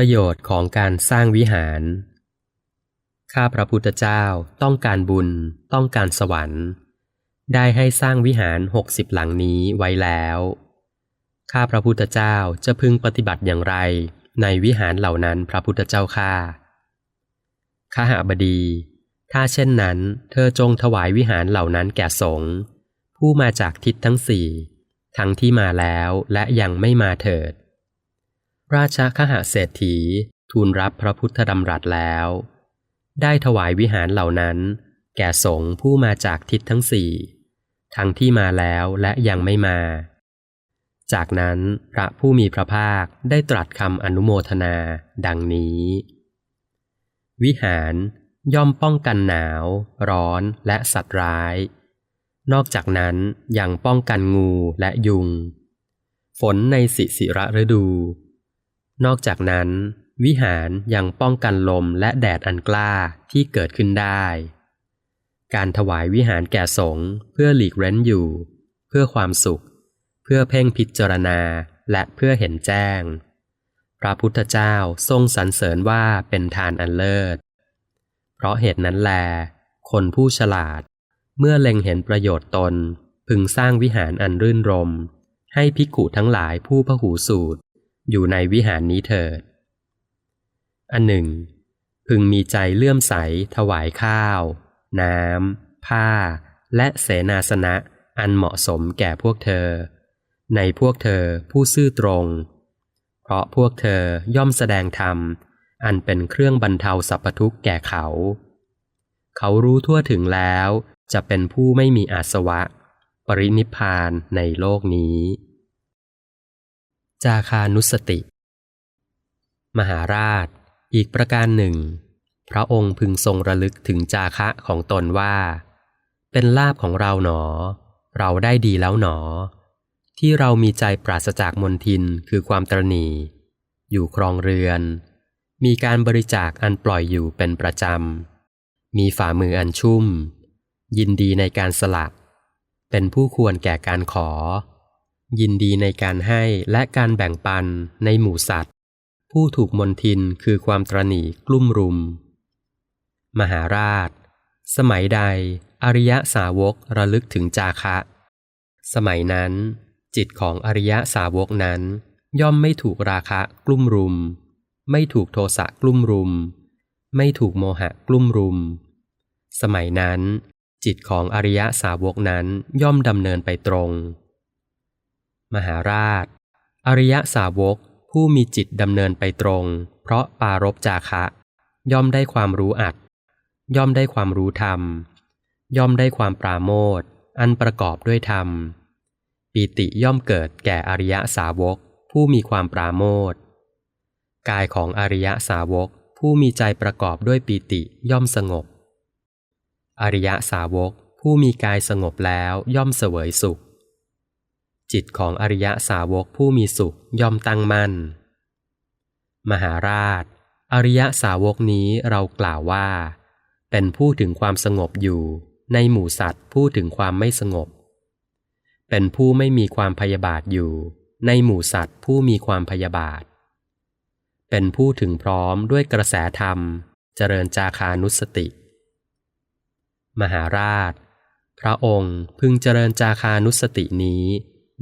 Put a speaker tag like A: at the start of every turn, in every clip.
A: ประโยชน์ของการสร้างวิหาร ข้าพระพุทธเจ้าต้องการบุญ ต้องการสวรรค์ ได้ให้สร้างวิหารหกสิบหลังนี้ไว้แล้ว ข้าพระพุทธเจ้าจะพึงปฏิบัติอย่างไร ในวิหารเหล่านั้นพระพุทธเจ้าข้าข้าหาบดี ถ้าเช่นนั้น เธอจงถวายวิหารเหล่านั้นแก่สงฆ์ผู้มาจากทิศทั้งสี่ ทั้งที่มาแล้วและยังไม่มาเถิด ราชคหเศรษฐีทูลรับพระพุทธดำรัสแล้ว ได้ถวายวิหารเหล่านั้น แก่สงฆ์ผู้มาจากทิศทั้งสี่ทั้งที่มาแล้วและยังไม่มา จากนั้นพระผู้มีพระภาคได้ตรัสคำอนุโมทนา ดังนี้ วิหารย่อมป้องกันหนาว ร้อนและสัตว์ร้าย นอกจากนั้นยังป้องกันงูและยุง ฝนในสิสิระฤดู นอกจากนั้น วิหารยังป้องกันลมและแดดอันกล้าที่เกิดขึ้นได้ การถวายวิหารแก่สงฆ์เพื่อหลีกเร้นอยู่ เพื่อความสุข เพื่อเพ่งพิจารณาและเพื่อเห็นแจ้ง พระพุทธเจ้าทรงสรรเสริญว่าเป็นทานอันเลิศ เพราะเหตุนั้นแล คนผู้ฉลาด เมื่อเล็งเห็นประโยชน์ตนพึงสร้างวิหารอันรื่นรม ให้ภิกุทั้งหลายผู้พหูสูตร อยู่ในวิหารนี้เถิด อันหนึ่ง พึงมีใจเลื่อมใสถวายข้าว น้ำ ผ้า และเสนาสนะอันเหมาะสมแก่พวกเธอ ในพวกเธอผู้ซื่อตรง เพราะพวกเธอย่อมแสดงธรรม อันเป็นเครื่องบรรเทาสัพพทุกข์แก่เขา เขารู้ทั่วถึงแล้วจะเป็นผู้ไม่มีอาสวะ ปรินิพพานในโลกนี้ จาคานุสติ มหาราช อีกประการหนึ่ง พระองค์พึงทรงระลึกถึงจาคะของตนว่า เป็นลาบของเราหนอ เราได้ดีแล้วหนอ ที่เรามีใจปราศจากมนทินคือความตรณีอยู่ครองเรือน มีการบริจาคอันปล่อยอยู่เป็นประจำ มีฝ่ามืออันชุ่ม ยินดีในการสละ เป็นผู้ควรแก่การขอ ยินดีในการให้และการแบ่งปันในหมู่สัตว์ ผู้ถูกมนทินคือความตรณีกลุ่มรุม มหาราช สมัยใด อริยสาวกระลึกถึงจาคะ สมัยนั้น จิตของอริยสาวกนั้น ย่อมไม่ถูกราคะกลุ่มรุม ไม่ถูกโทสะกลุ่มรุม ไม่ถูกโมหะกลุ่มรุม สมัยนั้น จิตของอริยสาวกนั้นย่อมดำเนินไปตรง มหาราช อริยสาวกผู้มีจิตดำเนินไปตรง เพราะปารบจาคะ ย่อมได้ความรู้อัด ย่อมได้ความรู้ธรรม ย่อมได้ความปราโมทอันประกอบด้วยธรรม ปีติย่อมเกิดแก่อริยสาวก ผู้มีความปราโมทกายของอริยสาวก ผู้มีใจประกอบด้วยปีติย่อมสงบ อริยสาวก ผู้มีกายสงบแล้วย่อมเสวยสุข จิตของอริยสาวกผู้มีสุขย่อมตั้งมั่น มหาราช อริยสาวกนี้เรากล่าวว่า เป็นผู้ถึงความสงบอยู่ ในหมู่สัตว์ผู้ถึงความไม่สงบ เป็นผู้ไม่มีความพยาบาทอยู่ ในหมู่สัตว์ผู้มีความพยาบาท เป็นผู้ถึงพร้อมด้วยกระแสธรรม เจริญจาคานุสติ มหาราช พระองค์พึงเจริญจาคานุสตินี้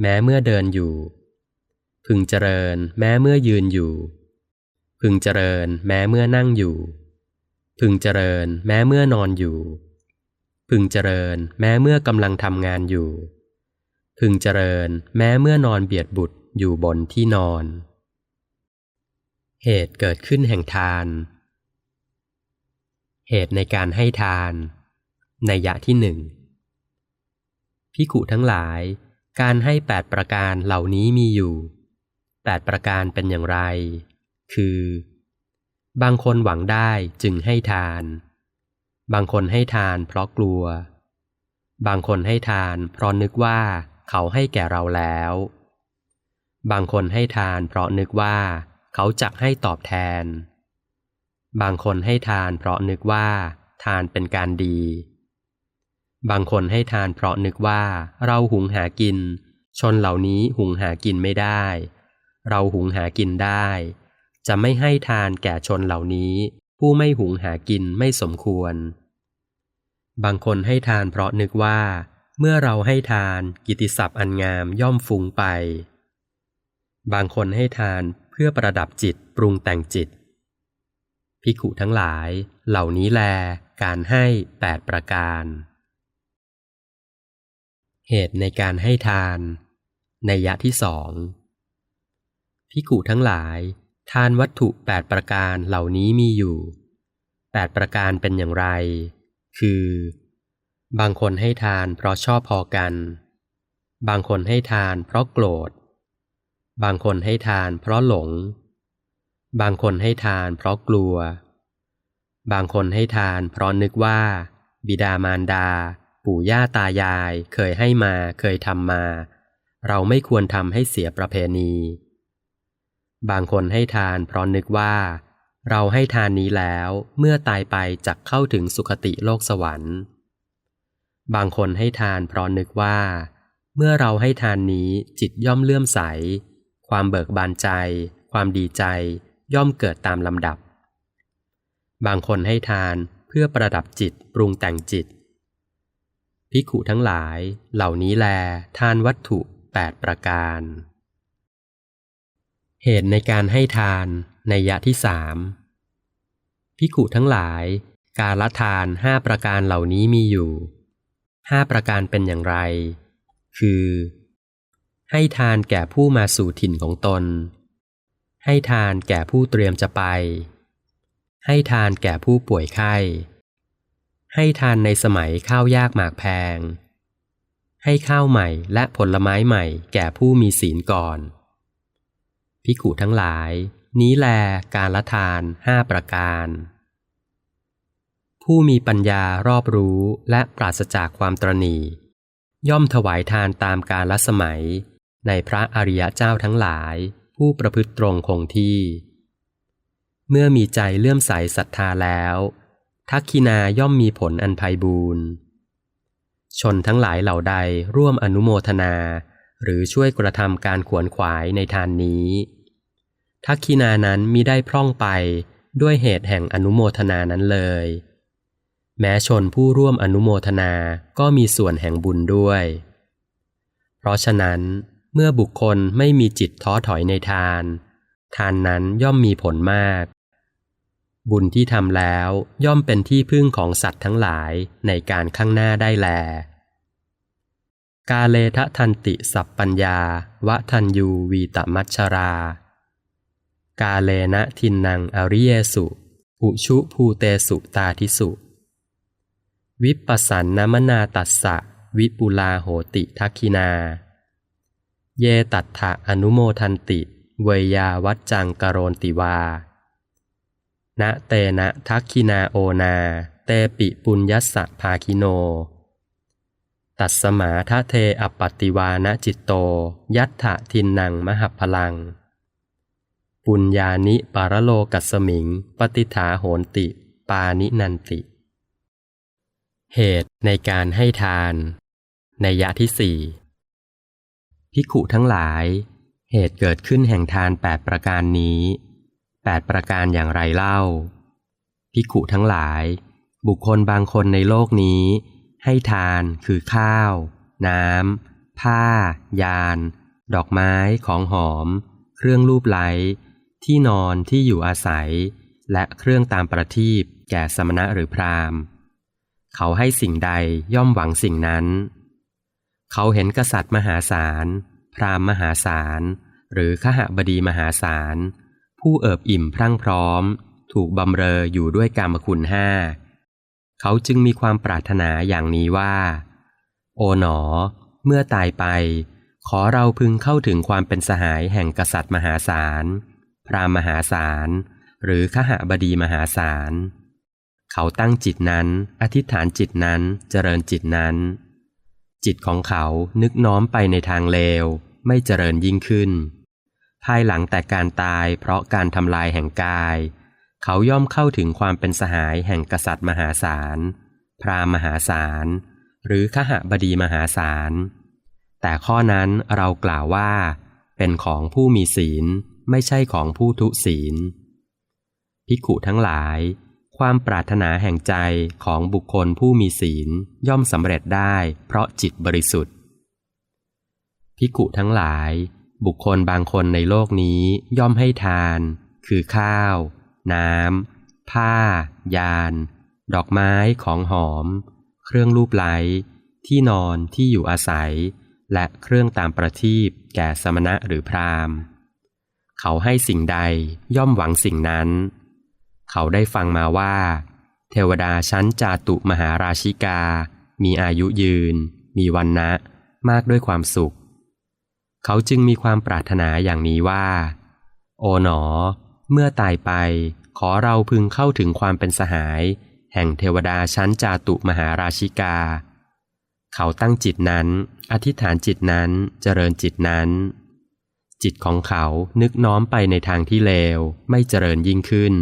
A: แม้เมื่อเดินอยู่ พึงเจริญ แม้เมื่อยืนอยู่ พึงเจริญ แม้เมื่อนั่งอยู่ พึงเจริญ แม้เมื่อนอนอยู่ พึงเจริญ แม้เมื่อกำลังทำงานอยู่ พึงเจริญ แม้เมื่อนอนเบียดบุตรอยู่บนที่นอน เหตุเกิดขึ้นแห่งทาน เหตุในการให้ทานในยะที่หนึ่งพิขุทั้งหลาย การให้แปดประการเหล่านี้มีอยู่แปดประการเป็นอย่างไร คือ บางคนหวังได้จึงให้ทาน บางคนให้ทานเพราะกลัว บางคนให้ทานเพราะนึกว่าเขาให้แก่เราแล้ว บางคนให้ทานเพราะนึกว่าเขาจักให้ตอบแทน บางคนให้ทานเพราะนึกว่าทานเป็นการดี บางคนให้ทานเพราะนึกว่าเราหุงหากิน ชนเหล่านี้หุงหากินไม่ได้ เราหุงหากินได้ จะไม่ให้ทานแก่ชนเหล่านี้ ผู้ไม่หุงหากินไม่สมควร บางคนให้ทานเพราะนึกว่า เมื่อเราให้ทานกิตติศัพท์อันงามย่อมฟุ้งไป บางคนให้ทานเพื่อประดับจิตปรุงแต่งจิตพิขุทั้งหลาย เหล่านี้แล การให้แปดประการ เหตุในการให้ทาน ในยะที่สองพิขุทั้งหลาย ทานวัตถุแปดประการเหล่านี้มีอยู่แปดประการเป็นอย่างไร คือ บางคนให้ทานเพราะชอบพอกัน บางคนให้ทานเพราะโกรธ บางคนให้ทานเพราะหลง บางคนให้ทานเพราะกลัว บางคนให้ทานเพราะนึกว่า บิดามารดา ปู่ย่าตายายเคยให้มาเคยทำมา เราไม่ควรทำให้เสียประเพณี บางคนให้ทานเพราะนึกว่า เราให้ทานนี้แล้วเมื่อตายไปจักเข้าถึงสุคติโลกสวรรค์ บางคนให้ทานเพราะนึกว่า เมื่อเราให้ทานนี้จิตย่อมเลื่อมใส ความเบิกบานใจ ความดีใจ ย่อมเกิดตามลำดับ บางคนให้ทานเพื่อประดับจิตปรุงแต่งจิต ภิกขุทั้งหลาย เหล่านี้แล ทานวัตถุแปดประการ เหตุในการให้ทานในยะที่สามภิกขุทั้งหลาย การละทานห้าประการเหล่านี้มีอยู่ห้าประการเป็นอย่างไร คือ ให้ทานแก่ผู้มาสู่ถิ่นของตน ให้ทานแก่ผู้เตรียมจะไป ให้ทานแก่ผู้ป่วยไข้ ให้ทานในสมัยข้าวยากหมากแพง ให้ข้าวใหม่และผลไม้ใหม่แก่ผู้มีศีลก่อน พิกขุทั้งหลาย นี้แลการละทานห้าประการ ผู้มีปัญญารอบรู้และปราศจากความตรณีย่อมถวายทานตามกาลสมัย ในพระอริยเจ้าทั้งหลาย ผู้ประพฤติตรงคงที่ เมื่อมีใจเลื่อมใสศรัทธาแล้ว ทักคินาย่อมมีผลอันไพบูรณ์ชนทั้งหลายเหล่าใดร่วมอนุโมทนา หรือช่วยกระทำการขวนขวายในทานนี้ ทักคินานั้นมิได้พร่องไปด้วยเหตุแห่งอนุโมทนานั้นเลย แม้ชนผู้ร่วมอนุโมทนาก็มีส่วนแห่งบุญด้วย เพราะฉะนั้น เมื่อบุคคลไม่มีจิตท้อถอยในทาน ทานนั้นย่อมมีผลมาก บุญที่ทำแล้วย่อมเป็นที่พึ่งของสัตว์ทั้งหลายในการข้างหน้าได้แล กาเลทะทันติสัพปัญญาวะทันยูวีตมัชรา กาเลนะทินนังอริเยสุ อุชุภูเตสุตาทิสุ วิปสสันนมนาตัสสะวิปุลาโหติทักคินา เยตัตถะอนุโมทันติ เวยาวัจจังกโรนติวา ณเตนะทักคินาโอนา เตปิปุญยัสสะภาคิโน ตัสสมาทะเทอปปติวานะจิตโต ยัตถะทินนังมหัพพลัง ปุญญานิปารโลกัสมิง ปฏิฐาโหนติ ปานินันติ เหตุในการให้ทาน ในยะที่สี่ภิขุทั้งหลาย เหตุเกิดขึ้นแห่งทานแปดประการนี้ แปดประการอย่างไรเล่าภิกุทั้งหลาย บุคคลบางคนในโลกนี้ ให้ทานคือข้าว น้ำ ผ้า ยาน ดอกไม้ของหอม เครื่องลูบไล้ที่นอนที่อยู่อาศัย และเครื่องตามประทีปแก่สมณะหรือพราหมณ์ เขาให้สิ่งใดย่อมหวังสิ่งนั้น เขาเห็นกษัตริย์มหาศาล พราหมณ์มหาศาล หรือขหบดีมหาศาล ผู้เอิบอิ่มพรั่งพร้อม ถูกบำเรออยู่ด้วยกรรมคุณห้า เขาจึงมีความปรารถนาอย่างนี้ว่า โอ๋หนอ เมื่อตายไป ขอเราพึงเข้าถึงความเป็นสหายแห่งกษัตริย์มหาศาล พราหมณ์มหาศาล หรือขหบดีมหาศาล เขาตั้งจิตนั้น อธิษฐานจิตนั้น เจริญจิตนั้น จิตของเขานึกน้อมไปในทางเลว ไม่เจริญยิ่งขึ้น ภายหลังแต่การตายเพราะการทำลายแห่งกาย เขาย่อมเข้าถึงความเป็นสหายแห่งกษัตริย์มหาศาล พรามมหาศาล หรือขหบดีมหาศาล แต่ข้อนั้นเรากล่าวว่า เป็นของผู้มีศีลไม่ใช่ของผู้ทุศีลภิกขุทั้งหลาย ความปรารถนาแห่งใจของบุคคลผู้มีศีลย่อมสำเร็จได้เพราะจิตบริสุทธิ์ภิกุทั้งหลาย บุคคลบางคนในโลกนี้ย่อมให้ทาน คือข้าว น้ำ ผ้า ยาน ดอกไม้ของหอม เครื่องลูบไล้ที่นอนที่อยู่อาศัย และเครื่องตามประทีปแก่สมณะหรือพราหมณ์ เขาให้สิ่งใดย่อมหวังสิ่งนั้น เขาได้ฟังมาว่า เทวดาชั้นจาตุมหาราชิกา มีอายุยืน มีวันนะมากด้วยความสุข เขาจึงมีความปรารถนาอย่างนี้ว่า โอ๋หนอ เมื่อตายไป ขอเราพึงเข้าถึงความเป็นสหาย แห่งเทวดาชั้นจาตุมหาราชิกา เขาตั้งจิตนั้น อธิษฐานจิตนั้น เจริญจิตนั้น จิตของเขานึกน้อมไปในทางที่เลว ไม่เจริญยิ่งขึ้น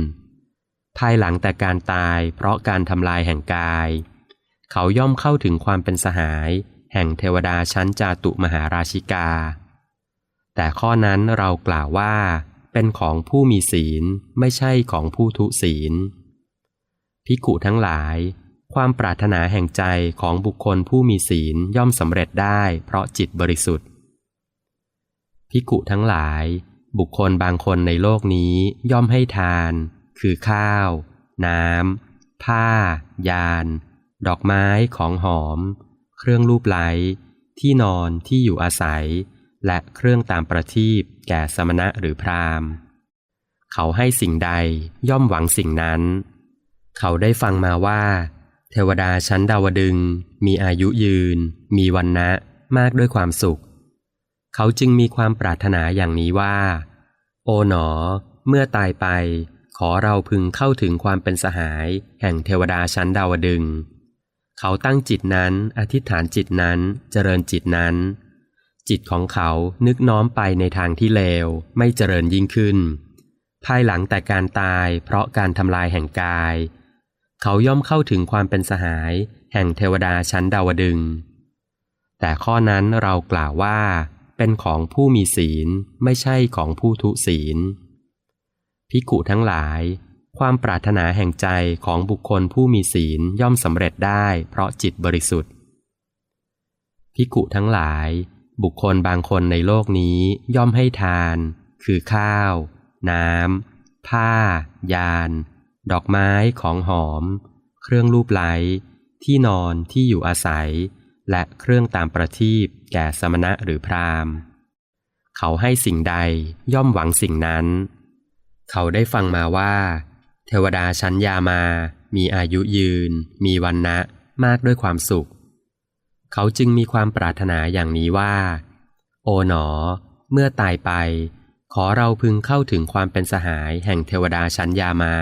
A: ภายหลังแต่การตายเพราะการทำลายแห่งกาย เขาย่อมเข้าถึงความเป็นสหาย แห่งเทวดาชั้นจาตุมหาราชิกา แต่ข้อนั้นเรากล่าวว่า เป็นของผู้มีศีลไม่ใช่ของผู้ทุศีลภิกุทั้งหลาย ความปรารถนาแห่งใจของบุคคลผู้มีศีลย่อมสำเร็จได้เพราะจิตบริสุทธิ์ภิกุทั้งหลาย บุคคลบางคนในโลกนี้ย่อมให้ทาน คือข้าว น้ำผ้า ยาน ดอกไม้ของหอม เครื่องลูบไล้ ที่นอนที่อยู่อาศัย และเครื่องตามประทีปแก่สมณะหรือพราหมณ์ เขาให้สิ่งใดย่อมหวังสิ่งนั้น เขาได้ฟังมาว่า เทวดาชั้นดาวดึง มีอายุยืน มีวันนะมากด้วยความสุข เขาจึงมีความปรารถนาอย่างนี้ว่า โอ๋หนอ เมื่อตายไป ขอเราพึงเข้าถึงความเป็นสหาย แห่งเทวดาชั้นดาวดึง เขาตั้งจิตนั้น อธิษฐานจิตนั้น เจริญจิตนั้น จิตของเขานึกน้อมไปในทางที่เลว ไม่เจริญยิ่งขึ้น ภายหลังแต่การตายเพราะการทำลายแห่งกาย เขาย่อมเข้าถึงความเป็นสหาย แห่งเทวดาชั้นดาวดึง แต่ข้อนั้นเรากล่าวว่า เป็นของผู้มีศีลไม่ใช่ของผู้ทุศีลภิกุทั้งหลาย ความปรารถนาแห่งใจของบุคคลผู้มีศีลย่อมสำเร็จได้เพราะจิตบริสุทธิ์ภิกุทั้งหลาย บุคคลบางคนในโลกนี้ย่อมให้ทาน คือข้าว น้ำ ผ้า ยาน ดอกไม้ของหอม เครื่องลูบไล้ที่นอนที่อยู่อาศัย และเครื่องตามประทีปแก่สมณะหรือพราหมณ์ เขาให้สิ่งใดย่อมหวังสิ่งนั้น เขาได้ฟังมาว่า เทวดาชั้นยามา มีอายุยืน มีวันนะมากด้วยความสุข เขาจึงมีความปรารถนาอย่างนี้ว่า โอ๋หนอ เมื่อตายไป ขอเราพึงเข้าถึงความเป็นสหายแห่งเทวดาชั้นยามา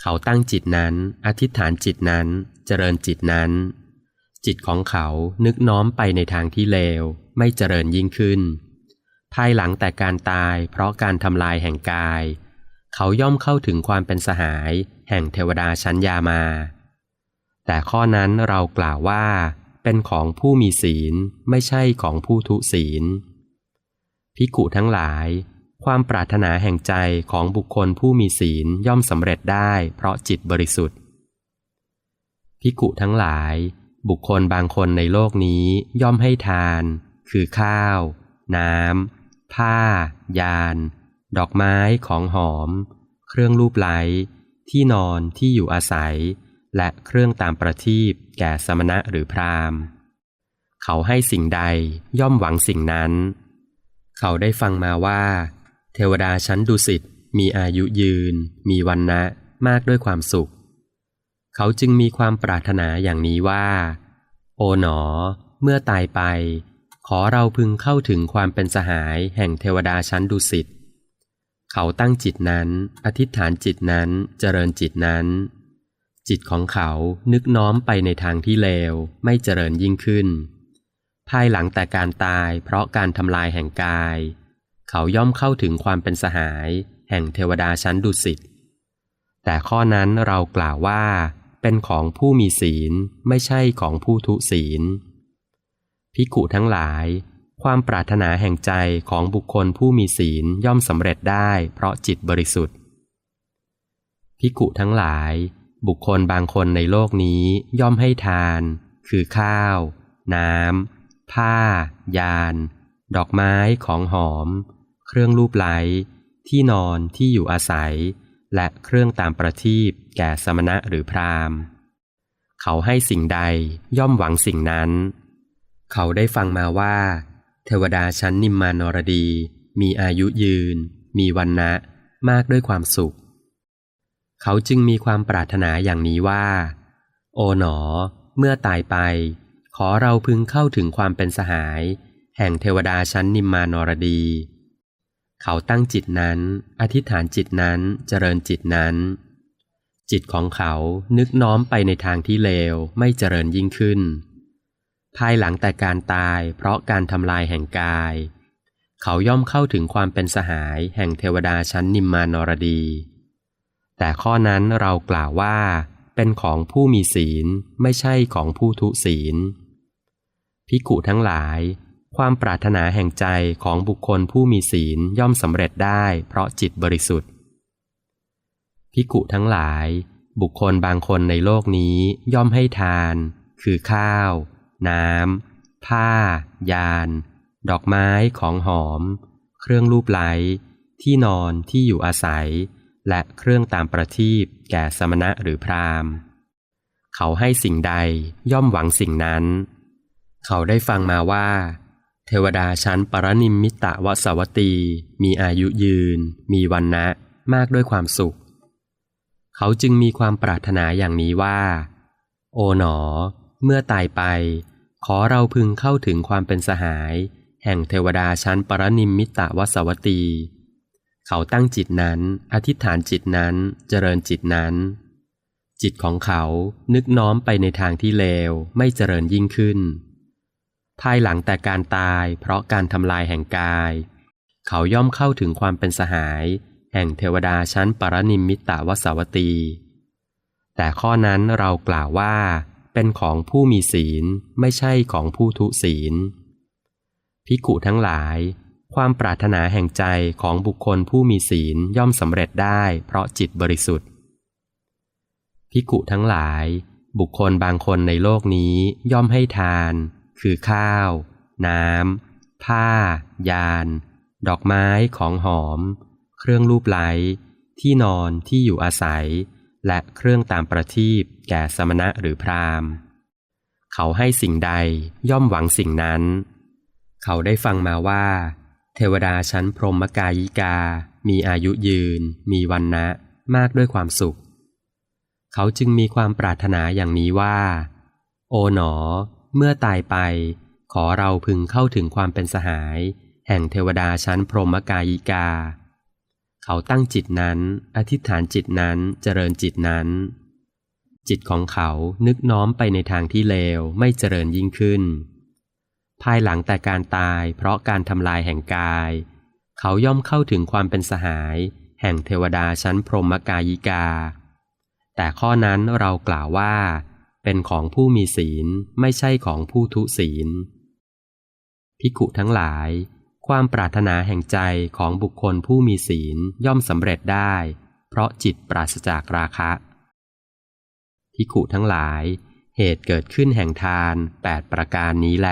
A: เขาตั้งจิตนั้น อธิษฐานจิตนั้น เจริญจิตนั้น จิตของเขานึกน้อมไปในทางที่เลว ไม่เจริญยิ่งขึ้น ภายหลังแต่การตายเพราะการทำลายแห่งกาย เขาย่อมเข้าถึงความเป็นสหาย แห่งเทวดาชั้นยามา แต่ข้อนั้นเรากล่าวว่า เป็นของผู้มีศีลไม่ใช่ของผู้ทุศีลภิกุทั้งหลาย ความปรารถนาแห่งใจของบุคคลผู้มีศีลย่อมสำเร็จได้เพราะจิตบริสุทธิ์ภิกุทั้งหลาย บุคคลบางคนในโลกนี้ย่อมให้ทาน คือข้าว น้ำผ้า ยาน ดอกไม้ของหอม เครื่องลูบไล้ ที่นอนที่อยู่อาศัย และเครื่องตามประทีปแก่สมณะหรือพราหมณ์ เขาให้สิ่งใดย่อมหวังสิ่งนั้น เขาได้ฟังมาว่า เทวดาชั้นดุสิตมีอายุยืน มีวันนะมากด้วยความสุข เขาจึงมีความปรารถนาอย่างนี้ว่า โอ๋หนอ เมื่อตายไป ขอเราพึงเข้าถึงความเป็นสหายแห่งเทวดาชั้นดุสิตเขาตั้งจิตนั้น อธิษฐานจิตนั้น เจริญจิตนั้น จิตของเขานึกน้อมไปในทางที่เลวไม่เจริญยิ่งขึ้น ภายหลังแต่การตายเพราะการทำลายแห่งกาย เขาย่อมเข้าถึงความเป็นสหาย แห่งเทวดาชั้นดุสิตแต่ข้อนั้นเรากล่าวว่า เป็นของผู้มีศีลไม่ใช่ของผู้ทุศีลภิกุทั้งหลาย ความปรารถนาแห่งใจของบุคคลผู้มีศีลย่อมสำเร็จได้เพราะจิตบริสุทธิ์พิกุทั้งหลาย บุคคลบางคนในโลกนี้ย่อมให้ทาน คือข้าว น้ำ ผ้า ยาน ดอกไม้ของหอม เครื่องรูปไล้ที่นอนที่อยู่อาศัย และเครื่องตามประทีปแก่สมณะหรือพราหมณ์ เขาให้สิ่งใดย่อมหวังสิ่งนั้น เขาได้ฟังมาว่า เทวดาชั้นนิมมานรดี มีอายุยืน มีวันนะมากด้วยความสุข เขาจึงมีความปรารถนาอย่างนี้ว่า โอ๋หนอ เมื่อตายไป ขอเราพึงเข้าถึงความเป็นสหาย แห่งเทวดาชั้นนิมมานรดี เขาตั้งจิตนั้น อธิษฐานจิตนั้นเจริญจิตนั้น จิตของเขานึกน้อมไปในทางที่เลวไม่เจริญยิ่งขึ้น ภายหลังแต่การตายเพราะการทำลายแห่งกาย เขาย่อมเข้าถึงความเป็นสหายแห่งเทวดาชั้นนิมมานรดี แต่ข้อนั้นเรากล่าวว่า เป็นของผู้มีศีลไม่ใช่ของผู้ทุศีลพิกุทั้งหลาย ความปรารถนาแห่งใจของบุคคลผู้มีศีลย่อมสำเร็จได้เพราะจิตบริสุทธิ์พิกุทั้งหลาย บุคคลบางคนในโลกนี้ย่อมให้ทาน คือข้าว น้ำผ้า ยาน ดอกไม้ของหอม เครื่องรูปไล้ ที่นอนที่อยู่อาศัย และเครื่องตามประทีปแก่สมณะหรือพราหมณ์ เขาให้สิ่งใดย่อมหวังสิ่งนั้น เขาได้ฟังมาว่า เทวดาชั้นปรนิมมิตะวสวัตีมีอายุยืน มีวันนะมากด้วยความสุข เขาจึงมีความปรารถนาอย่างนี้ว่า โอ๋หนอ เมื่อตายไป ขอเราพึงเข้าถึงความเป็นสหาย แห่งเทวดาชั้นปรนิมมิตะวสวัตี เขาตั้งจิตนั้น อธิษฐานจิตนั้น เจริญจิตนั้น จิตของเขานึกน้อมไปในทางที่เลว ไม่เจริญยิ่งขึ้น ภายหลังแต่การตายเพราะการทำลายแห่งกาย เขาย่อมเข้าถึงความเป็นสหาย แห่งเทวดาชั้นปรนิมมิตะวสวัตี แต่ข้อนั้นเรากล่าวว่า เป็นของผู้มีศีลไม่ใช่ของผู้ทุศีล พิกุทั้งหลาย ความปรารถนาแห่งใจของบุคคลผู้มีศีลย่อมสำเร็จได้เพราะจิตบริสุทธิ์พิกุทั้งหลาย บุคคลบางคนในโลกนี้ย่อมให้ทาน คือข้าว น้ำผ้า ยาน ดอกไม้ของหอม เครื่องรูปไหล ที่นอนที่อยู่อาศัย และเครื่องตามประทีปแก่สมณะหรือพราหมณ์ เขาให้สิ่งใดย่อมหวังสิ่งนั้น เขาได้ฟังมาว่า ทวดาชั้นพรหมกายิกา มีอายุยืน มีวันนะ มากด้วยความสุข เขาจึงมีความปรารถนาอย่างนี้ว่า โอ๋หนอ เมื่อตายไป ขอเราพึงเข้าถึงความเป็นสหาย แห่งเทวดาชั้นพรหมกายิกา เขาตั้งจิตนั้น อธิษฐานจิตนั้น เจริญจิตนั้น จิตของเขานึกน้อมไปในทางที่เลวไม่เจริญยิ่งขึ้น ภายหลังแต่การตายเพราะการทำลายแห่งกาย เขาย่อมเข้าถึงความเป็นสหาย แห่งเทวดาชั้นพรหมกายิกา แต่ข้อนั้นเรากล่าวว่า เป็นของผู้มีศีลไม่ใช่ของผู้ทุศีลพิกุทั้งหลาย ความปรารถนาแห่งใจของบุคคลผู้มีศีลย่อมสำเร็จได้ เพราะจิตปราศจากราคะพิกุทั้งหลาย เหตุเกิดขึ้นแห่งทานแปดประการนี้แล